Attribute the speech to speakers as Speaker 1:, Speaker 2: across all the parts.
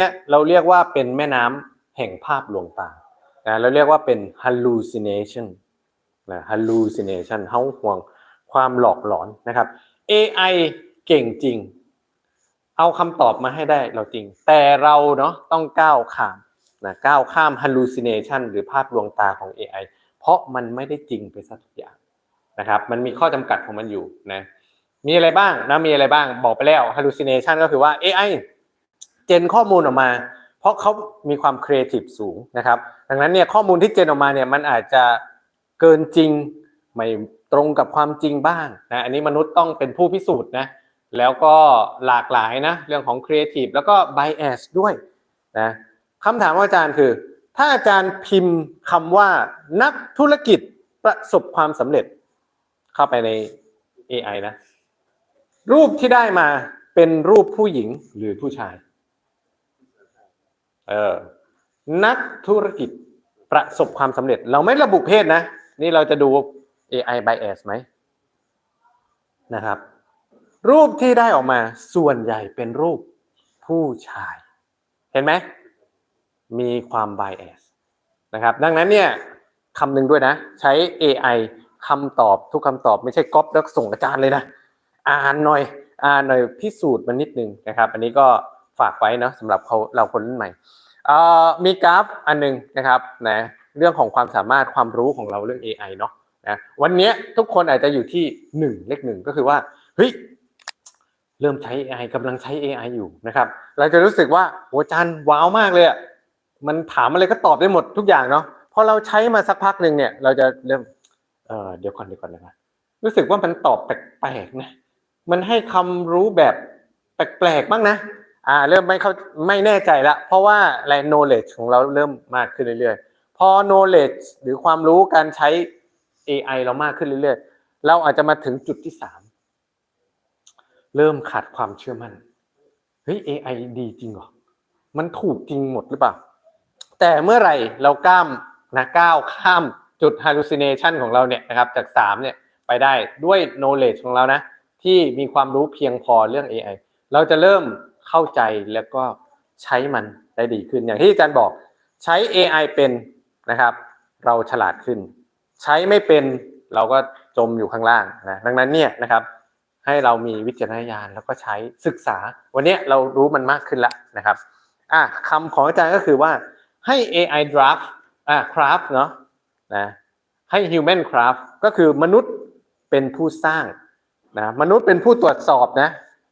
Speaker 1: เนี่ยเราเรียกว่าเป็นแม่น้ำแห่งภาพลวงตานะเราเรียกว่าเป็น hallucination นะ hallucination เฮาห่วงความหลอกหลอนนะครับ AI เก่งจริง เอาคำตอบมาให้ได้เราจริง แต่เราเนาะต้องก้าวข้ามนะก้าวข้าม hallucination หรือภาพลวงตาของ AI เพราะมันไม่ได้จริงไปซะทุกอย่างนะครับ มันมีข้อจำกัดของมันอยู่นะ มีอะไรบ้างนะ มีอะไรบ้าง บอกไปแล้ว hallucination ก็คือว่า AI เจนข้อมูลออกมา เพราะเขามีความครีเอทีฟสูงนะครับ ดังนั้นเนี่ยข้อมูลที่เจนออกมาเนี่ยมันอาจจะเกินจริงไม่ตรงกับความจริงบ้างนะอันนี้มนุษย์ต้องเป็นผู้พิสูจน์นะแล้วก็หลากหลายนะเรื่องของครีเอทีฟแล้วก็ bias ด้วยนะคำถามของอาจารย์คือ ถ้าอาจารย์พิมพ์คำว่านักธุรกิจประสบความสำเร็จเข้าไปใน AI นะ รูปที่ได้มาเป็นรูปผู้หญิงหรือผู้ชาย เออนักธุรกิจประสบความสำเร็จ เราไม่ระบุเพศนะ นี่เราจะดู AI bias ไหมนะครับ รูปที่ได้ออกมาส่วนใหญ่เป็นรูปผู้ชาย เห็นไหมมีความ bias นะครับ ดังนั้นเนี่ยคำหนึ่งด้วยนะ ใช้ AI คำตอบทุกคำตอบไม่ใช่ก๊อปแล้วส่งอาจารย์เลยนะ อ่านหน่อย อ่านหน่อยพิสูจน์มันนิดนึงนะครับ อันนี้ก็ ฝากไว้เนาะสำหรับเขาเราคนรุ่นใหม่มีกราฟอันหนึงนะครับนะเรื่องของความสามารถความรู้ของเราเรื่อง AI เนาะนะวันนี้ทุกคนอาจจะอยู่ที่หนึ่งเลขหนึ่งก็คือว่าเฮ้ยเริ่มใช้ AI กำลังใช้ AI อยู่นะครับ เราจะรู้สึกว่าโหอาจารย์ว้าวมากเลยอะมันถามอะไรก็ตอบได้หมดทุกอย่างเนาะพอเราใช้มาสักพักหนึ่งเนี่ยเราจะเริ่มเออเดี๋ยวก่อนเดี๋ยวก่อนนะครับรู้สึกว่ามันตอบแปลกๆนะมันให้คำรู้แบบแปลกๆบ้างนะ อ่าเริ่มไม่เข้าไม่แน่ใจละเพราะว่าอะไร knowledge ของเราเริ่มมากขึ้นเรื่อยๆ พอ knowledge หรือความรู้การใช้ AI เรามากขึ้นเรื่อยๆ เราอาจจะมาถึงจุดที่สามเริ่มขาดความเชื่อมั่นเฮ้ย AI ดีจริงเหรอมันถูกจริงหมดหรือเปล่า แต่เมื่อไหร่เราก้ามนะก้าวข้ามจุด hallucination ของเราเนี่ยนะครับจากสามเนี่ยไปได้ด้วย knowledge ของเรานะที่มีความรู้เพียงพอเรื่อง AI เราจะเริ่ม เข้าใจแล้วก็ใช้มันได้ดีขึ้นอย่างที่อาจารย์บอกใช้ AI เป็นนะครับ เราฉลาดขึ้น ใช้ไม่เป็นเราก็จมอยู่ข้างล่างนะดังนั้นเนี่ยนะครับ ให้เรามีวิจารณญาณแล้วก็ใช้ศึกษา วันนี้เรารู้มันมากขึ้นแล้วนะครับอะคำของอาจารย์ก็คือว่าให้ AI draft อะ craft เนาะนะให้ human craft ก็คือมนุษย์เป็นผู้สร้างนะมนุษย์เป็นผู้ตรวจสอบนะ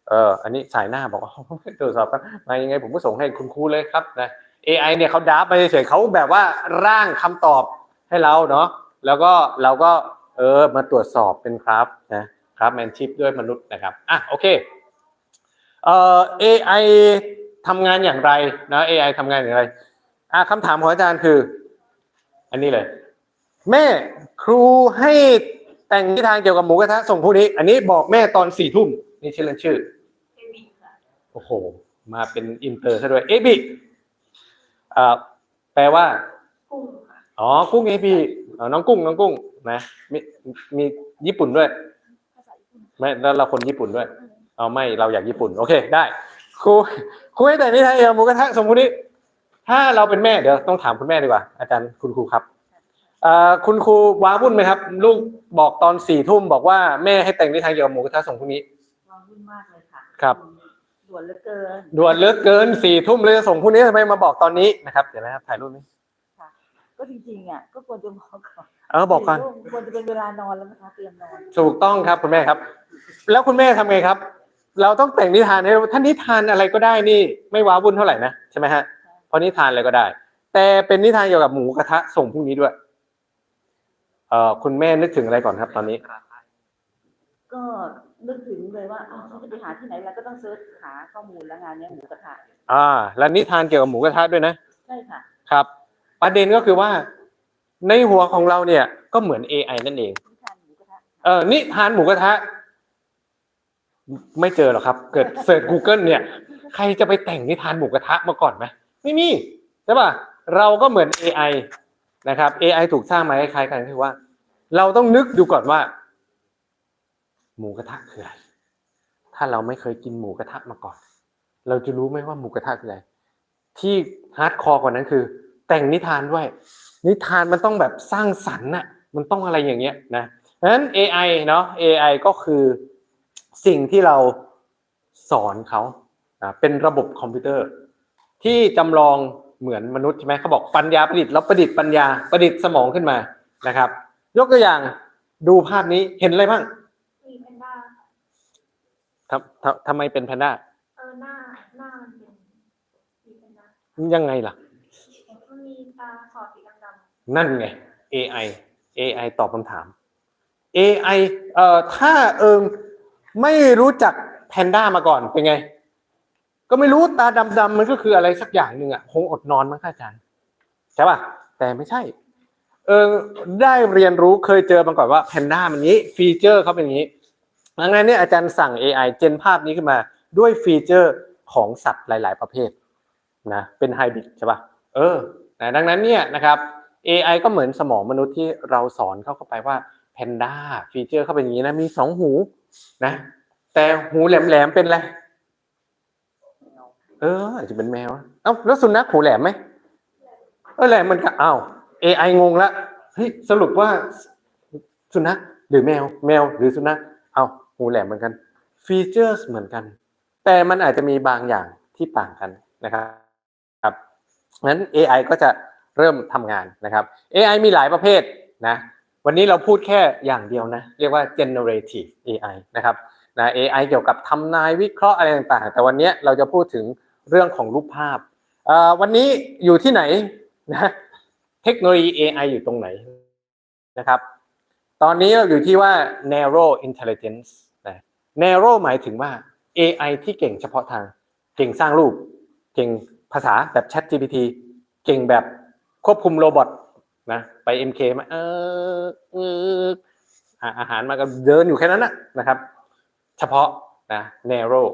Speaker 1: เอออันนี้สายหน้าบอกว่าตรวจสอบกันมายังไงผมก็ส่งให้คุณครูเลยครับนะ AI เนี่ยเขาดับไปเฉยเขาแบบว่าร่างคำตอบให้เราเนาะแล้วก็เราก็เออมาตรวจสอบเป็นครับนะครับแมนชิปด้วยมนุษย์นะครับอะโอเคเอ่อ AI ทำงานอย่างไรนะ AI ทำงานอย่างไรอะคำถามของอาจารย์คือ อันนี้เลย แม่ครูให้แต่งนิทานเกี่ยวกับหมูกระทะส่งผู้นี้ อันนี้บอกแม่ตอนสี่ทุ่มนี่ชื่อเล่นชื่อ
Speaker 2: อ้
Speaker 1: โห มาเป็นอินเตอร์ซะด้วยเอบิเอ่อแปลว่า
Speaker 2: กุ้งค่ะ
Speaker 1: อ๋อ กุ้งเอบิอ๋อน้องกุ้ง น้องกุ้ง นะ มีมีญี่ปุ่นด้วย
Speaker 2: ภาษาญี่ปุ่น
Speaker 1: ไม่แล้วเราคนญี่ปุ่นด้วย เอาไม่ เราอยากญี่ปุ่น โอเค ได้ ครู ครูให้แต่งนิทานเกี่ยวกับหมูกระทะส่งผู้นี้ถ้าเราเป็นแม่เดี๋ยวต้องถามคุณแม่ดีกว่า อาจารย์คุณครูครับเอ่อคุณครูว้าวุ่นไหมครับ ลูกบอกตอนสี่ทุ่มบอกว่าแม่ให้แต่งนิทานเกี่ยวกับหมูกระทะส่งพรุ่งนี้
Speaker 2: ว้าวุ่นมากเลยค่ะ
Speaker 1: ครับ
Speaker 2: ด่วนเหลือเกิน
Speaker 1: ด่วนเหลือกเกินสี่ทุ่มเลยจะส่งพรุ่งนี้ทำไมมาบอกตอนนี้นะครับเดี๋ยวนะครับถ่ายรูปนี้
Speaker 2: ก็จริงๆอะก็ควรจะบอกก่อน
Speaker 1: เออบอกก่อน
Speaker 2: ควรจะเป็นเวลานอนแล้วนะคะเตรียมนอน
Speaker 1: ถูกต้องครับคุณแม่ครับ แล้วคุณแม่ทำไงครับ เราต้องแต่งนิทานให้ท่านนิทานอะไรก็ได้นี่ไม่ว้าวุ่นเท่าไหร่นะใช่ไหมฮะเพราะนิทานอะไรก็ได้ แต่เป็นนิทานเกี่ยวกับหมูกระทะส่งพรุ่งนี้ด้วย เอ่อคุณแม่นึกถึงอะไรก่อนครับ ตอนนี้
Speaker 2: ก็ นึกถึงเลยว่าอ้าวเขาจะไปหาที่ไหนแล้วก็ต้องเซิร์ชหาข้อมูลแล้วงานเนี้ยหมูกระทะ
Speaker 1: อ่า แล้วนิทานเกี่ยวกับหมูกระทะด้วยนะ
Speaker 2: ใช่ค่ะ
Speaker 1: ครับ ประเด็นก็คือว่า ในหัวของเราเนี่ย ก็เหมือน AI นั่นเอง
Speaker 2: นิทานหมูกระทะ
Speaker 1: เออนิทานหมูกระทะ ไม่เจอหรอกครับ เกิดเสิร์ช Google เนี่ย ใครจะไปแต่งนิทานหมูกระทะมาก่อนไหมไม่มีใช่ป่ะเราก็เหมือน AI นะครับ AI ถูกสร้างมาคล้ายๆกันคือว่า เราต้องนึกดูก่อนว่า หมูกระทะคืออะไร ถ้าเราไม่เคยกินหมูกระทะมาก่อน เราจะรู้ไหมว่าหมูกระทะคืออะไร ที่ฮาร์ดคอร์กว่านั้นคือ แต่งนิทานด้วย นิทานมันต้องแบบสร้างสรรค์น่ะ มันต้องอะไรอย่างเงี้ยนะเพราะฉะนั้น AI เนาะ AI ก็คือสิ่งที่เราสอนเขาเป็นระบบคอมพิวเตอร์ ที่จำลองเหมือนมนุษย์ใช่ไหมเขาบอกปัญญาประดิษฐ์แล้วประดิษฐ์ปัญญาประดิษฐ์สมองขึ้นมานะครับ ยกตัวอย่างดูภาพนี้เห็นอะไรบ้าง ทำทำทำไมเป็นแพนด้า
Speaker 3: เออหน้าหน้ามันเป็นมีแพนด้า
Speaker 1: ยังไงล่ะ
Speaker 3: มันมีตาขอบสีดำ
Speaker 1: นั่นไง AI AI ตอบคำถาม AI เอ่อถ้าเอิงไม่รู้จักแพนด้ามาก่อนเป็นไง ก็ไม่รู้ตาดำๆมันก็คืออะไรสักอย่างหนึ่งอะคงอดนอนมั้งค่ะอาจารย์ใช่ป่ะแต่ไม่ใช่ เออได้เรียนรู้เคยเจอมาก่อนว่าแพนด้ามันนี้ ฟีเจอร์เขาเป็นอย่างนี้ ดังนั้นเนี่ยอาจารย์สั่ง AI เจนภาพนี้ขึ้นมาด้วยฟีเจอร์ของสัตว์หลาย ๆ ประเภทนะเป็นไฮบริดใช่ป่ะเออนะดังนั้นเนี่ยนะครับ AI ก็เหมือนสมองมนุษย์ที่เราสอนเข้าเข้าไปว่าแพนด้าฟีเจอร์เข้าเป็นอย่างนี้นะมีสองหูนะแต่หูแหลมๆเป็นอะไรเอออาจจะเป็นแมวเอ้าแล้วสุนัขหูแหลมไหมเออแหลมมันก็อ้าว AI งงละเฮ้ยสรุปว่าสุนัขหรือแมว แมวหรือสุนัขเอ้า หูแหลมเหมือนกันฟีเจอร์เหมือนกัน แต่มันอาจจะมีบางอย่างที่ต่างกันนะครับครับงั้น AI ก็จะเริ่มทำงานนะครับ AI มีหลายประเภทนะวันนี้เราพูดแค่อย่างเดียวนะ เรียกว่า generative AI นะครับนะ AI เกี่ยวกับทำนายวิเคราะห์อะไรต่างๆ แต่วันนี้เราจะพูดถึงเรื่องของรูปภาพวันนี้อยู่ที่ไหนนะเทคโนโลยี AI อยู่ตรงไหนนะครับ ตอนนี้เราอยู่ที่ว่า narrow intelligence narrow หมายถึงว่า AI ที่เก่งเฉพาะทาง เก่งสร้างรูป เก่งภาษาแบบ Chat GPT เก่งแบบควบคุมโรบอทนะไป MK มาเออเออหาอาหารมาก็เดินอยู่แค่นั้นนะนะครับ เฉพาะนะ narrow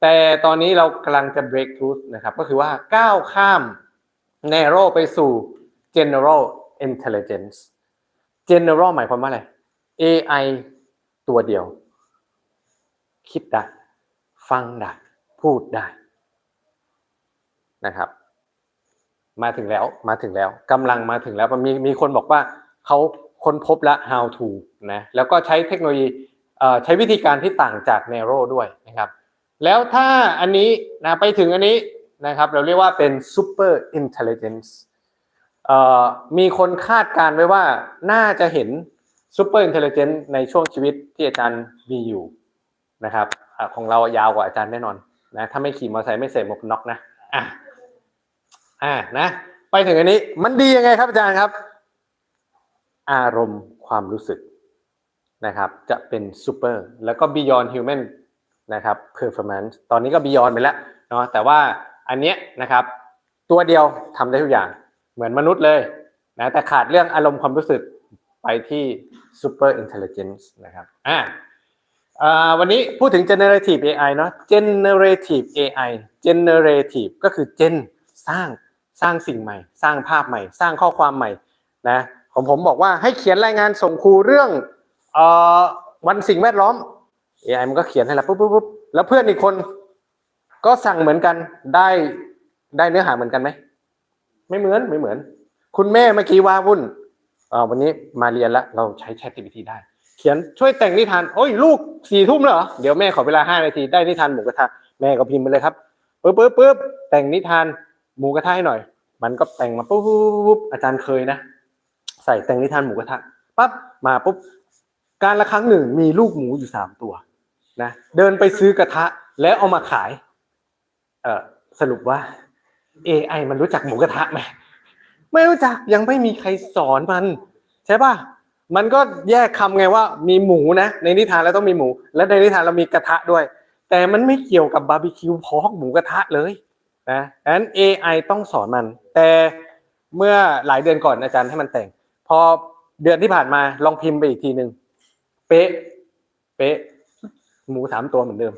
Speaker 1: แต่ตอนนี้เรากำลังจะ break through นะครับ ก็คือว่าก้าวข้าม narrow ไปสู่ general intelligence general หมายความว่าอะไร AI ตัวเดียว คิดได้ ฟังได้ พูดได้นะครับ มาถึงแล้วมาถึงแล้วกำลังมาถึงแล้วมีมีคนบอกว่าเขาค้นพบแล้ว how to นะแล้วก็ใช้เทคโนโลยีใช้วิธีการที่ต่างจาก narrow ด้วยนะครับ แล้วถ้าอันนี้นะไปถึงอันนี้นะครับ เราเรียกว่าเป็น super intelligence มีคนคาดการณ์ไว้ว่าน่าจะเห็น super intelligence ในช่วงชีวิตที่อาจารย์มีอยู่ นะครับอของเรายาวกว่าอาจารย์แน่นอนนะถ้าไม่ขี่มอเตอร์ไซค์ไม่ใส่หมวกน็อกนะอะอ่านะ ไปถึงอันนี้มันดียังไงครับอาจารย์ครับ อารมณ์ความรู้สึกนะครับ จะเป็น super แล้วก็ beyond human นะครับ performance ตอนนี้ก็ beyond ไปแล้วเนาะแต่ว่าอันเนี้ยนะครับ ตัวเดียวทำได้ทุกอย่างเหมือนมนุษย์เลยนะแต่ขาดเรื่องอารมณ์ความรู้สึกไปที่ super intelligence นะครับอ่าอ่า วันนี้พูดถึง generative AI เนาะ generative AI generative ก็คือ gen สร้างสร้างสิ่งใหม่ สร้างภาพใหม่ สร้างข้อความใหม่นะของผมบอกว่าให้เขียนรายงานส่งครูเรื่องออวันสิ่งแวดล้อม AI มันก็เขียนให้แล้วปุ๊บปุ๊บปุ๊บแล้วเพื่อนอีกคนก็สั่งเหมือนกันได้ได้เนื้อหาเหมือนกันไหมไม่เหมือนไม่เหมือน คุณแม่เมื่อกี้ว่าวุ่นวันนี้มาเรียนแล้วเราใช้ ChatGPT ได้ เขียนช่วยแต่งนิทานโอ้ยลูกสี่ทุ่มเหรอ เดี๋ยวแม่ขอเวลาห้านาทีได้นิทานหมูกระทะแม่ก็พิมพ์ไปเลยครับปุ๊บปุ๊บปุ๊บแต่งนิทานหมูกระทะให้หน่อย มันก็แต่งมาปุ๊บปุ๊บปุ๊บปุ๊บอาจารย์เคยนะ ใส่แต่งนิทานหมูกระทะปั๊บมาปุ๊บการละครั้งหนึ่งมีลูกหมูอยู่สามตัวนะเดินไปซื้อกระทะแล้วเอามาขาย เออสรุปว่า AI มันรู้จักหมูกระทะไหมไม่รู้จักยังไม่มีใครสอนมัน ใช่ป่ะ มันก็แยกคำไงว่ามีหมูนะ ในนิทานแล้วต้องมีหมู และในนิทานเรามีกระทะด้วย แต่มันไม่เกี่ยวกับบาร์บีคิวพอกหมูกระทะเลยนะดังนั้น AI ต้องสอนมัน แต่เมื่อหลายเดือนก่อนอาจารย์ให้มันแต่ง พอเดือนที่ผ่านมาลองพิมพ์ไปอีกทีหนึ่งเป๊ะเป๊ะหมูสามตัวเหมือนเดิม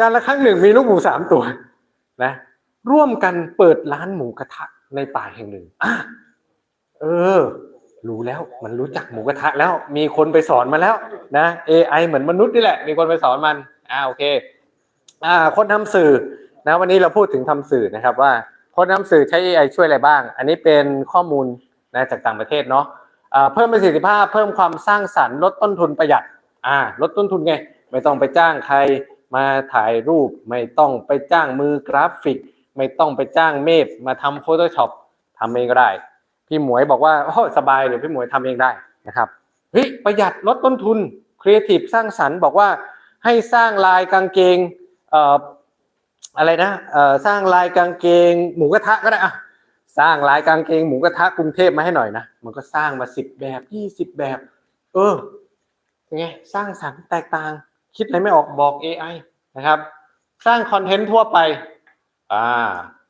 Speaker 1: การละครั้งหนึ่งมีลูกหมูสามตัวนะร่วมกันเปิดร้านหมูกระทะในป่าแห่งหนึ่งอะเออ รู้แล้วมันรู้จักหมูกระทะแล้วมีคนไปสอนมาแล้วนะ AI เหมือนมนุษย์นี่แหละ มีคนไปสอนมันอ่าโอเคอ่าคนทำสื่อนะวันนี้เราพูดถึงทำสื่อนะครับว่าคนทำสื่อใช้ AI ช่วยอะไรบ้าง อันนี้เป็นข้อมูลนะจากต่างประเทศเนาะอ่อเพิ่มประสิทธิภาพเพิ่มความสร้างสรรค์ลดต้นทุนประหยัดอ่าลดต้นทุนไง ไม่ต้องไปจ้างใครมาถ่ายรูป ไม่ต้องไปจ้างมือกราฟิก ไม่ต้องไปจ้างเมฟมาทำ Photoshop ทำเองก็ได้ พี่หมวยบอกว่าโอ้สบายเดี๋ยวพี่หมวยทำเองได้นะครับเฮ้ยประหยัดลดต้นทุนครีเอทีฟสร้างสรรค์บอกว่าให้สร้างลายกางเกงเอ่ออะไรนะเอ่อสร้างลายกางเกง หมูกระทะก็ได้อะสร้างลายกางเกงหมูกระทะกรุงเทพมาให้หน่อยนะมันก็สร้างมาสิบแบบยี่สิบแบบ เออไงสร้างสรรค์แตกต่าง คิดอะไรไม่ออกบอก AI นะครับ สร้างคอนเทนต์ทั่วไปอ่า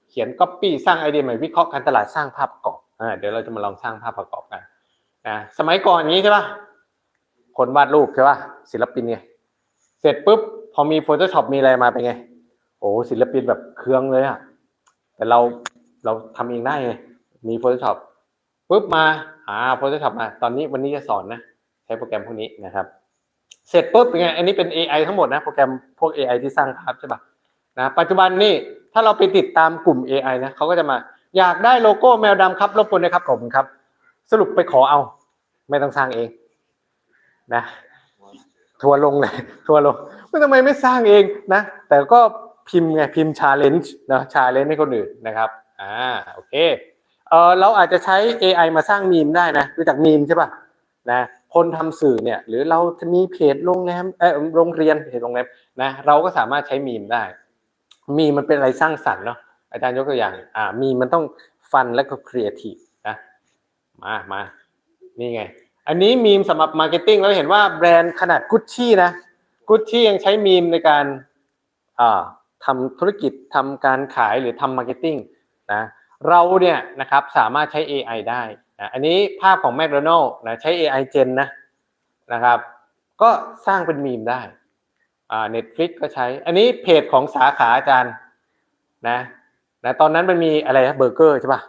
Speaker 1: เขียนก๊อปปี้สร้างไอเดียใหม่วิเคราะห์การตลาดสร้างภาพประกอบอ่า เดี๋ยวเราจะมาลองสร้างภาพประกอบกันนะสมัยก่อนอย่างนี้ใช่ปะคนวาดรูปใช่ปะศิลปินไงเสร็จปุ๊บพอมี Photoshop มีอะไรมาเป็นไงโอ้ศิลปินแบบเครื่องเลยอะแต่เราเราทำเองได้ไงมี Photoshop ปุ๊บมาอ่า Photoshop มาตอนนี้วันนี้จะสอนนะใช้โปรแกรมพวกนี้นะครับ เสร็จปุ๊บเป็นไงอันนี้เป็น AI ทั้งหมดนะโปรแกรมพวก AI ที่สร้างภาพใช่ปะนะปัจจุบันนี่ถ้าเราไปติดตามกลุ่ม AI นะเขาก็จะมา อยากได้โลโก้แมวดำครับรบกวนนะครับผมครับ สรุปไปขอเอา ไม่ต้องสร้างเอง นะทัวร์ลงเลยทัวร์ลงว่าทำไมไม่สร้างเองนะ แต่ก็พิมพ์ไงพิมพ์ชาเลนจ์นะชาเลนจ์ให้คนอื่นนะครับอ่าโอเคเออเราอาจจะใช้ AI มาสร้างมีมได้นะรู้จักมีมใช่ป่ะนะคนทำสื่อเนี่ยหรือเราจะมีเพจโรงแรมเออโรงเรียนเพจโรงแรมนะเราก็สามารถใช้มีมได้ มีมมันเป็นอะไรสร้างสรรค์เนาะ อาจารย์ยกตัวอย่าง อ่า มีมันต้องฟันและก็ครีเอทีฟนะ มามานี่ไง อันนี้มีมสำหรับมาร์เก็ตติ้งเราเห็นว่าแบรนด์ขนาดกุชชี่นะกุชชี่ยังใช้มีมในการอ่าทำธุรกิจทำการขายหรือทำมาร์เก็ตติ้งนะเราเนี่ยนะครับสามารถใช้ AI ได้นะอันนี้ภาพของ McDonald นะใช้ AI Gen นะนะครับ ก็สร้างเป็นมีมได้อ่า Netflix ก็ใช้ อันนี้เพจของสาขาอาจารย์นะ นะตอนนั้นมันมีอะไรนะเบอร์เกอร์ใช่ป่ะ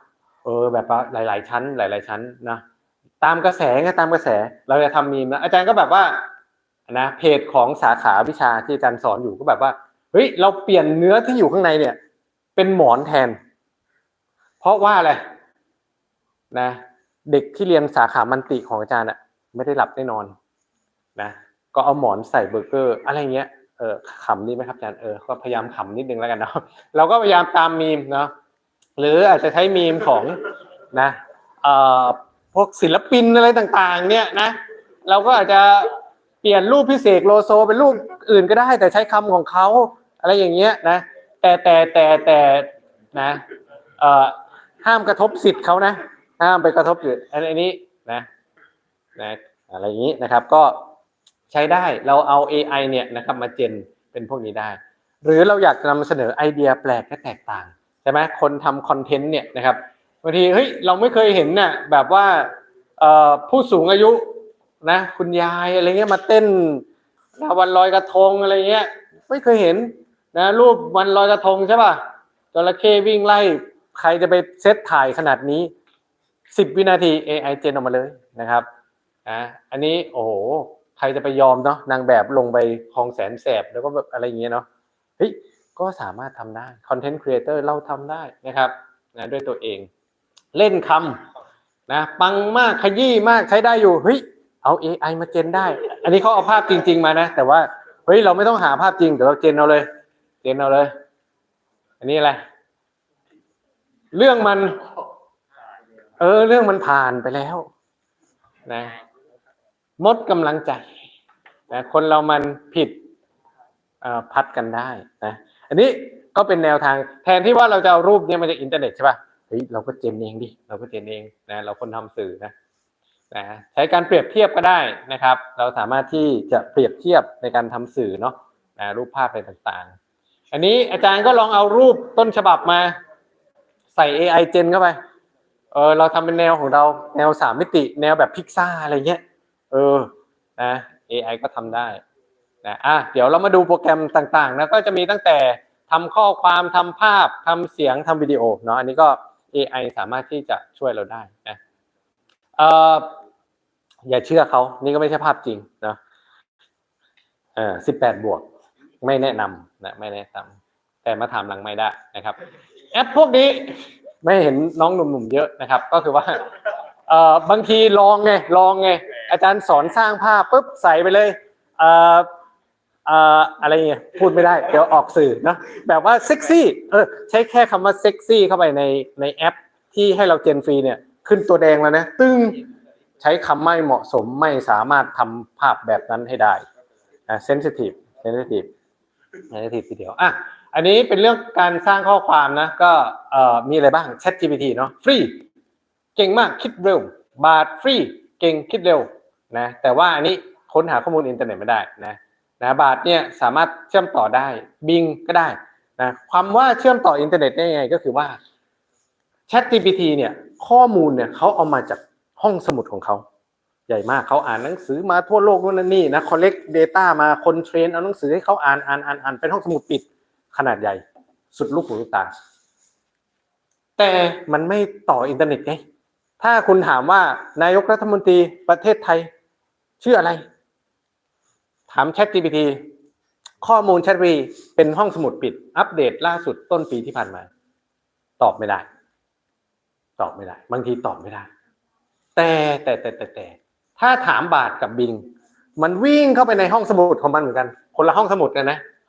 Speaker 1: เออแบบว่าหลาย ๆ ชั้น หลาย ๆ ชั้นนะตามกระแสไงตามกระแสเราจะทำมีมนะอาจารย์ก็แบบว่านะเพจของสาขาวิชาที่อาจารย์สอนอยู่ก็แบบว่าเฮ้ยเราเปลี่ยนเนื้อที่อยู่ข้างในเนี่ย เป็นหมอนแทน เพราะว่าอะไรนะ เด็กที่เรียนสาขามันติของอาจารย์อะไม่ได้หลับได้นอนนะก็เอาหมอนใส่เบอร์เกอร์ อะไรเงี้ย เออขำดีไหมครับอาจารย์เออก็พยายามขำนิดนึงแล้วกันเนาะเราก็พยายามตามมีมเนาะหรืออาจจะใช้มีมของนะเอ่อพวกศิลปินอะไรต่างๆ เนี่ยนะเราก็อาจจะเปลี่ยนรูปพิเศษโลโซเป็นรูปอื่นก็ได้ แต่ใช้คำของเขาอะไรอย่างเงี้ยนะแต่แต่แต่แต่นะเอ่อห้ามกระทบสิทธิ์เขานะห้ามไปกระทบสิทธิ์อันอันนี้นะนะอะไรอย่างนี้นะครับก็ ใช้ได้เราเอา AI เนี่ยนะครับมาเจนเป็นพวกนี้ได้ หรือเราอยากจะนำเสนอไอเดียแปลกและแตกต่างใช่ไหมคนทำคอนเทนต์เนี่ยนะครับบางทีเฮ้ยเราไม่เคยเห็นน่ะแบบว่าผู้สูงอายุนะคุณยายอะไรเงี้ยมาเต้นวันลอยกระทงอะไรเงี้ยไม่เคยเห็นนะรูปวันลอยกระทงใช่ป่ะจระเข้วิ่งไล่ใครจะไปเซตถ่ายขนาดนี้สิบวินาที AI เจนออกมาเลยนะครับอะอันนี้โอ้โห ใครจะไปยอมเนาะนางแบบลงไปคลองแสนแสบแล้วก็แบบอะไรอย่างเงี้ยเนาะเฮ้ยก็สามารถทำได้คอนเทนต์ครีเอเตอร์เราทำได้นะครับนะด้วยตัวเองเล่นคำนะปังมากขยี้มากใช้ได้อยู่เฮ้ยเอา AI มาเจนได้ อันนี้เขาเอาภาพจริง ๆ มานะ แต่ว่าเฮ้ยเราไม่ต้องหาภาพจริงเดี๋ยวเราเจนเอาเลย เจนเอาเลย อันนี้อะไรเรื่องมัน เออ เรื่องมันผ่านไปแล้ว นะ มดกำลังใจนะคนเรามันผิดพัดกันได้นะอันนี้ก็เป็นแนวทางแทนที่ว่าเราจะเอารูปเนี้ยมาจากอินเทอร์เน็ตใช่ป่ะเฮ้ยเราก็เจนเองดิเราก็เจนเองนะเราคนทำสื่อนะนะใช้การเปรียบเทียบก็ได้นะครับ เราสามารถที่จะเปรียบเทียบในการทำสื่อเนาะนะรูปภาพอะไรต่างๆ อันนี้อาจารย์ก็ลองเอารูปต้นฉบับมาใส่ AI เจนเข้าไปเออเราทำเป็นแนวของเราแนวสามมิติ แนวแบบพิกซ่าอะไรเงี้ย เออนะ AI ก็ทำได้นะอะเดี๋ยวเรามาดูโปรแกรมต่างๆนะก็จะมีตั้งแต่ทำข้อความทำภาพทำเสียงทำวิดีโอเนาะอันนี้ก็ AI สามารถที่จะช่วยเราได้นะเอออย่าเชื่อเขานี่ก็ไม่ใช่ภาพจริงเนาะเออสิบแปดบวก ไม่แนะนำนะไม่แนะนำแต่มาถามหลังไม่ได้นะครับ แอปพวกนี้ไม่เห็นน้องหนุ่มๆเยอะนะครับ ก็คือว่าเออบางทีลองไงลองไง อาจารย์สอนสร้างภาพปุ๊บใส่ไปเลยเอ่อเอ่ออะไรเงี้ยพูดไม่ได้ เดี๋ยวออกสื่อนะแบบว่าเซ็กซี่เออใช้แค่คำว่าเซ็กซี่เข้าไปในในแอป ที่ให้เราเจนฟรีเนี่ยขึ้นตัวแดงแล้วนะตึ้งใช้คำไม่เหมาะสมไม่สามารถทำภาพแบบนั้นให้ได้อ่าเซนซิทีฟเซนซิทีฟเซนซิทีฟทีเดียวอะอันนี้เป็นเรื่องการสร้างข้อความนะ ก็เอ่อมีอะไรบ้าง Chat GPT เนาะฟรี เก่งมากคิดเร็ว บาทฟรี เก่งคิดเร็ว นะแต่ว่าอันนี้ค้นหาข้อมูลอินเทอร์เน็ตไม่ได้นะนะบาทเนี่ยสามารถเชื่อมต่อได้บิงก็ได้นะความว่าเชื่อมต่ออินเทอร์เน็ตได้ยังไงก็คือว่า Chat GPT เนี่ยข้อมูลเนี่ยเขาเอามาจากห้องสมุดของเขาใหญ่มากเขาอ่านหนังสือมาทั่วโลกนู่นนั่นนี่นะ collect data มาคนเทรนเอาหนังสือให้เขาอ่านอ่านอ่านอ่านเป็นห้องสมุดปิดขนาดใหญ่ สุดลูกหูลูกตา แต่มันไม่ต่ออินเทอร์เน็ตไงถ้าคุณถามว่านายกรัฐมนตรีประเทศไทย ชื่ออะไร ถาม Chat GPT ข้อมูล Chat GPT เป็นห้องสมุดปิด อัปเดตล่าสุดต้นปีที่ผ่านมา ตอบไม่ได้ ตอบไม่ได้ บางทีตอบไม่ได้ แต่แต่แต่แต่แต่ถ้าถามบาทกับบิง มันวิ่งเข้าไปในห้องสมุดของมันเหมือนกัน คนละห้องสมุดกันนะ